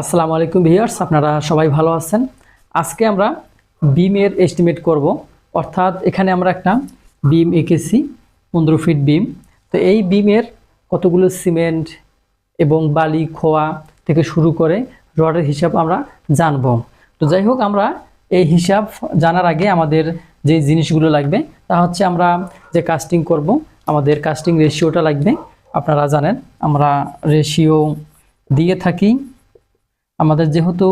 আসসালামু আলাইকুম ভিউয়ার্স, আপনারা সবাই ভালো আছেন? আজকে আমরা বিমের এস্টিমেট করব। অর্থাৎ এখানে আমরা একটা বিম এঁকেছি, পনেরো ফিট বিম। তো এই বিমের কতগুলো সিমেন্ট এবং বালি, খোয়া থেকে শুরু করে রডের হিসাব আমরা জানব। তো যাই হোক, আমরা এই হিসাব জানার আগে আমাদের যে জিনিসগুলো লাগবে, তা হচ্ছে আমরা যে কাস্টিং করব, আমাদের কাস্টিং রেশিওটা লাগবে। আপনারা জানেন, আমরা রেশিও দিয়ে থাকি আমাদের যেহেতু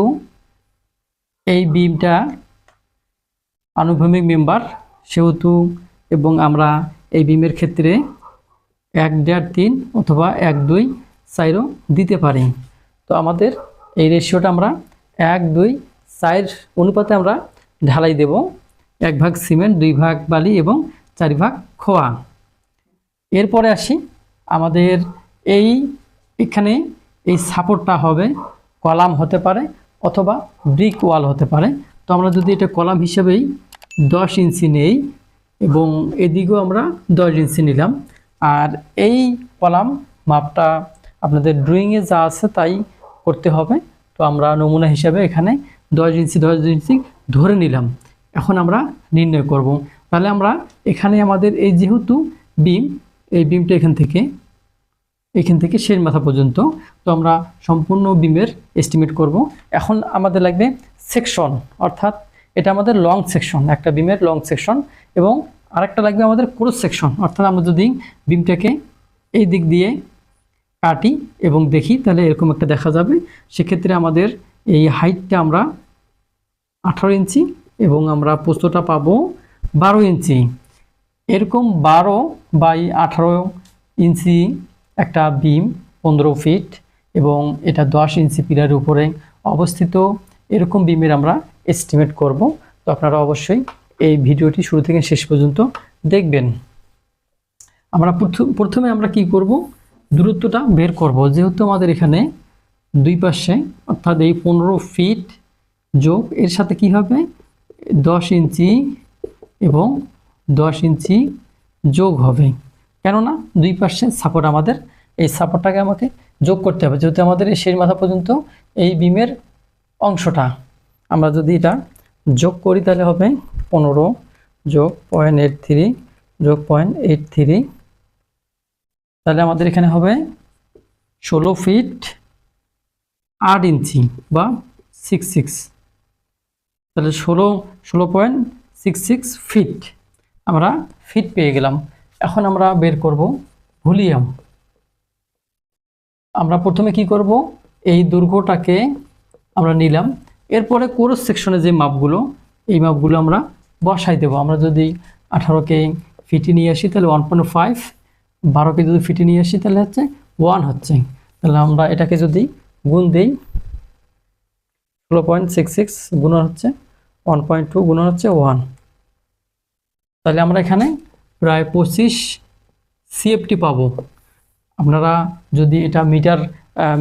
এই বিমটা আনুভূমিক মেম্বার সেহেতু এবং আমরা এই বিমের ক্ষেত্রে এক দেড় তিন অথবা এক দুই চাইরও দিতে পারি। তো আমাদের এই রেশিওটা আমরা এক দুই চার অনুপাতে আমরা ঢালাই দেব। এক ভাগ সিমেন্ট, দুই ভাগ বালি এবং চার ভাগ খোয়া। এরপরে আসি আমাদের এই এখানে এই সাপোর্টটা হবে কলাম হতে পারে অথবা ব্রিক ওয়াল হতে পারে। তো আমরা যদি এটা কলাম হিসেবেই দশ ইঞ্চি নেই এবং এদিকেও আমরা দশ ইঞ্চি নিলাম। আর এই কলাম মাপটা আপনাদের ড্রয়িংয়ে যা আছে তাই করতে হবে। তো আমরা নমুনা হিসাবে এখানে দশ ইঞ্চি দশ ইঞ্চি ধরে নিলাম। এখন আমরা নির্ণয় করব। তাহলে আমরা এখানে আমাদের এই যেহেতু বিম এই বিমটা এখান থেকে এখান থেকে শেষ মাথা পর্যন্ত তো আমরা সম্পূর্ণ বিমের এস্টিমেট করব। এখন আমাদের লাগবে সেকশন অর্থাৎ এটা আমাদের লং সেকশন একটা বিমের লং সেকশন এবং আরেকটা লাগবে আমাদের ক্রস সেকশন অর্থাৎ আমরা যদি বিমটাকে এই দিক দিয়ে কাটি এবং দেখি, তাহলে এরকম একটা দেখা যাবে। সেক্ষেত্রে আমাদের এই হাইটটা আমরা আঠারো ইঞ্চি এবং আমরা পোস্তটা পাবো বারো ইঞ্চি। এরকম বারো বাই আঠারো ইঞ্চি একটা বিম, পনেরো ফিট এবং এটা দশ ইঞ্চি পিলার উপরে অবস্থিত। এরকম বিমের আমরা এস্টিমেট করব। তো আপনারা অবশ্যই এই ভিডিওটি শুরু থেকে শেষ পর্যন্ত দেখবেন। আমরা প্রথম- আমরা কি করব? দূরত্বটা বের করব। যেহেতু আমাদের এখানে দুই পাশে, অর্থাৎ এই পনেরো ফিট যোগ, এর সাথে কি হবে? দশ ইঞ্চি এবং দশ ইঞ্চি যোগ হবে। কেননা দুই পাশে সাপোর্ট আমাদের এই সাপোর্টটাকে আমাকে যোগ করতে হবে। যেহেতু আমাদের এই শেষ মাথা পর্যন্ত এই বিমের অংশটা আমরা যদি এটা যোগ করি তাহলে হবে পনেরো যোগ পয়েন্ট এইট থ্রি যোগ পয়েন্ট এইট থ্রি। তাহলে আমাদের এখানে হবে ষোলো ফিট আট ইঞ্চি বা সিক্স সিক্স তাহলে ষোলো ষোলো পয়েন্ট সিক্স সিক্স ফিট আমরা ফিট পেয়ে গেলাম। এখন আমরা বের করব ভলিউম। আমরা প্রথমে কি করব? এই দৈর্ঘ্যটাকে আমরা নিলাম। এরপরে কোরস সেকশনে যে মাপগুলো, এই মাপগুলো আমরা বসাই দেবো। আমরা যদি আঠারোকে ফিটে নিয়ে আসি, তাহলে ওয়ান পয়েন্ট ফাইভ বারোকে যদি ফিটে নিয়ে আসি, তাহলে হচ্ছে ওয়ান হচ্ছে। তাহলে আমরা এটাকে যদি গুণ দিই, ষোলো পয়েন্ট সিক্স সিক্স গুণন হচ্ছে ওয়ান পয়েন্ট টু গুণন হচ্ছে ওয়ান তাহলে আমরা এখানে প্রায় পঁচিশ সিএফটি পাবো। আপনারা যদি এটা মিটার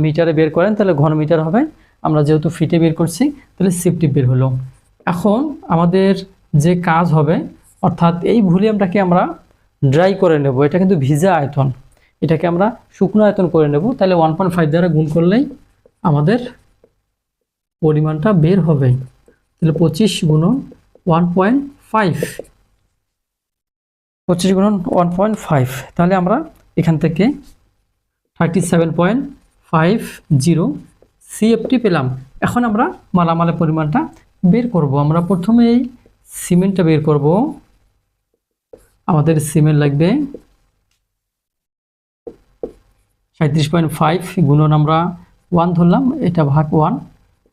মিটারে বের করেন, তাহলে ঘন মিটার হবে। আমরা যেহেতু ফিটে বের করছি, তাহলে সিফটি বের হলো। এখন আমাদের যে কাজ হবে, অর্থাৎ এই ভলিউমটাকে আমরা ড্রাই করে নেব। এটা কিন্তু ভিজা আয়তন। এটাকে আমরা শুকনো আয়তন করে নেব। তাহলে ওয়ান পয়েন্ট ফাইভ দ্বারা গুণ করলেই আমাদের পরিমাণটা বের হবে। তাহলে পঁচিশ গুণন ওয়ান পয়েন্ট ফাইভ পঁচিশ গুণন ওয়ান পয়েন্ট ফাইভ তাহলে আমরা এখান থেকে thirty seven point five zero CFT পেলাম। এখন আমরা মালামালের পরিমাণটা বের করব। আমরা প্রথমে এই সিমেন্টটা বের করব। আমাদের সিমেন্ট লাগবে সাঁত্রিশ পয়েন্ট ফাইভ গুণন আমরা ওয়ান ধরলাম। এটা ভাগ ওয়ান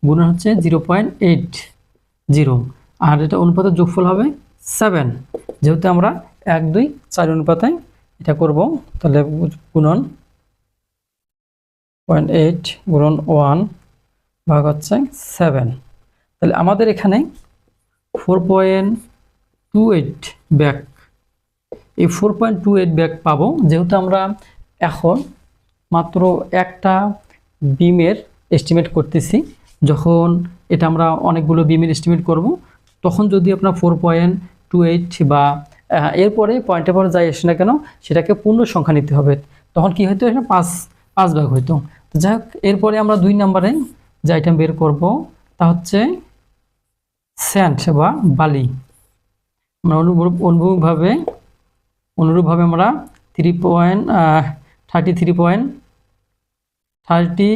গুণন হচ্ছে জিরো পয়েন্ট এইট জিরো। আর এটা অনুপাতের যোগফল হবে সেভেন। যেহেতু আমরা এক দুই চার অনুপাতে এটা করব, তাহলে গুণন পয়েন্ট এইট গুণন ওয়ান ভাগ হচ্ছে সেভেন। তাহলে আমাদের এখানে four point two eight back, এই four point two eight back পাবো। যেহেতু আমরা এখন মাত্র একটা বিমের এস্টিমেট করতেছি, যখন এটা আমরা অনেকগুলো বিমের এস্টিমেট করব, তখন যদি আপনার ফোর পয়েন্ট টু এইট বা এরপরে পয়েন্টের পরে যাই আসে না কেন, সেটাকে পূর্ণ সংখ্যা নিতে হবে। তখন কি হতো এখানে পাঁচ পাঁচ ভাগ হইতো। তো যাই হোক, এরপরে আমরা দুই নম্বরে যে আইটেম বের করব, তা হচ্ছে স্যান্ড বা বালি। আমরা অনুরূপ, অনুরূপভাবে অনুরূপভাবে আমরা three point thirty three point thirty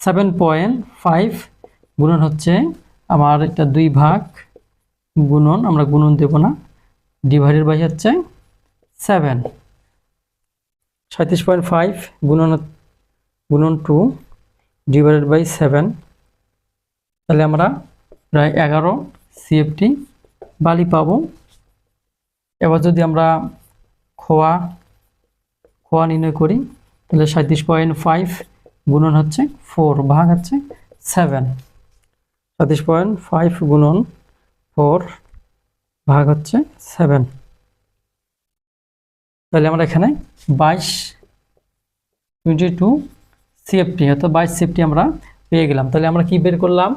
seven point five গুণন হচ্ছে আমার এটা দুই ভাগ গুণন, আমরা গুণন দেব না। ডিভাইডেড বাই হচ্ছে সেভেন সাঁত্রিশ পয়েন্ট ফাইভ গুণন গুণন টু ডিভাইডেড বাই সেভেন তাহলে আমরা প্রায় এগারো সিএফটি বালি পাবো। এবার যদি আমরা খোয়া খোয়া নির্ণয় করি, তাহলে সাঁত্রিশ পয়েন্ট ফাইভ গুণন হচ্ছে ফোর ভাগ হচ্ছে সেভেন সাঁত্রিশ পয়েন্ট ফাইভ গুণন ফোর ভাগ হচ্ছে সেভেন তাহলে আমরা এখানে বাইশ টোয়েন্টি টু সিএফটি অর্থাৎ বাইশ সিএফটি আমরা পেয়ে গেলাম। তাহলে আমরা কি বের করলাম?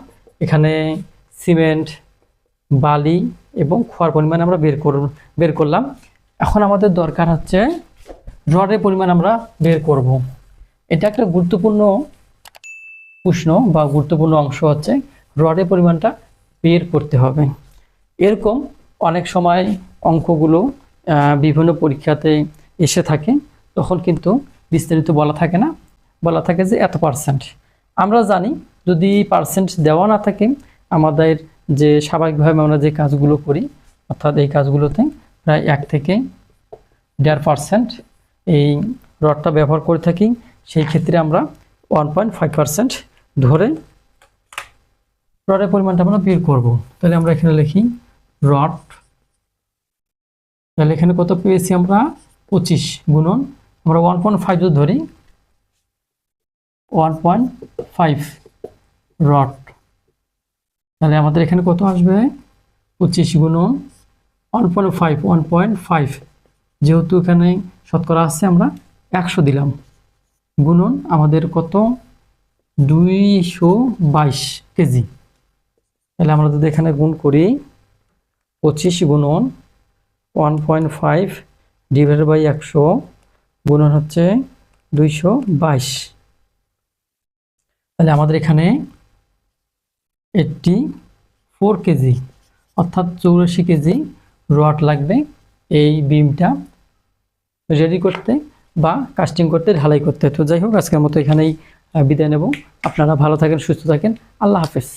এখানে সিমেন্ট বালি এবং খোয়ার পরিমাণ আমরা বের কর বের করলাম। এখন আমাদের দরকার হচ্ছে রডের পরিমাণ আমরা বের করব। এটা একটা গুরুত্বপূর্ণ প্রশ্ন বা গুরুত্বপূর্ণ অংশ হচ্ছে রডের পরিমাণটা বের করতে হবে। এরকম অনেক সময় অঙ্কগুলো বিভিন্ন পরীক্ষাতে এসে থাকে, তখন কিন্তু বিস্তারিত বলা থাকে না। বলা থাকে যে এত পার্সেন্ট আমরা জানি, যদি পার্সেন্ট দেওয়া না থাকে, আমাদের যে স্বাভাবিকভাবে আমরা যে কাজগুলো করি, অর্থাৎ এই কাজগুলোতে প্রায় এক থেকে দেড় পার্সেন্ট এই রডটা ব্যবহার করে থাকি, সেই ক্ষেত্রে আমরা ওয়ান পয়েন্ট ফাইভ পার্সেন্ট ধরে রডের পরিমাণটা আমরা বের করব। তাহলে আমরা এখানে লিখি, রড তাহলে এখানে কত পেয়েছি আমরা? পঁচিশ গুণন। আমরা ওয়ান পয়েন্ট ফাইভ যদি ধরি ওয়ান পয়েন্ট ফাইভ রড তাহলে আমাদের এখানে কত আসবে? পঁচিশ গুণন। One point five one point five যেহেতু এখানে শতকরা আসছে আমরা একশো দিলাম। গুণন আমাদের কত? দুইশো বাইশ কেজি। তাহলে আমরা যদি এখানে গুণ করি, পঁচিশ গুণন one point five divided by একশো গুণন হচ্ছে দুইশো বাইশ। তাহলে আমাদের এখানে এইটটি ফোর কেজি অর্থাৎ চৌরাশি কেজি রড লাগবে এই বিমটা রেডি করতে বা কাস্টিং করতে, ঢালাই করতে। তো যাই হোক, আজকের মতো এখানেই বিদায় নেব। আপনারা ভালো থাকেন, সুস্থ থাকেন। আল্লাহ হাফেজ।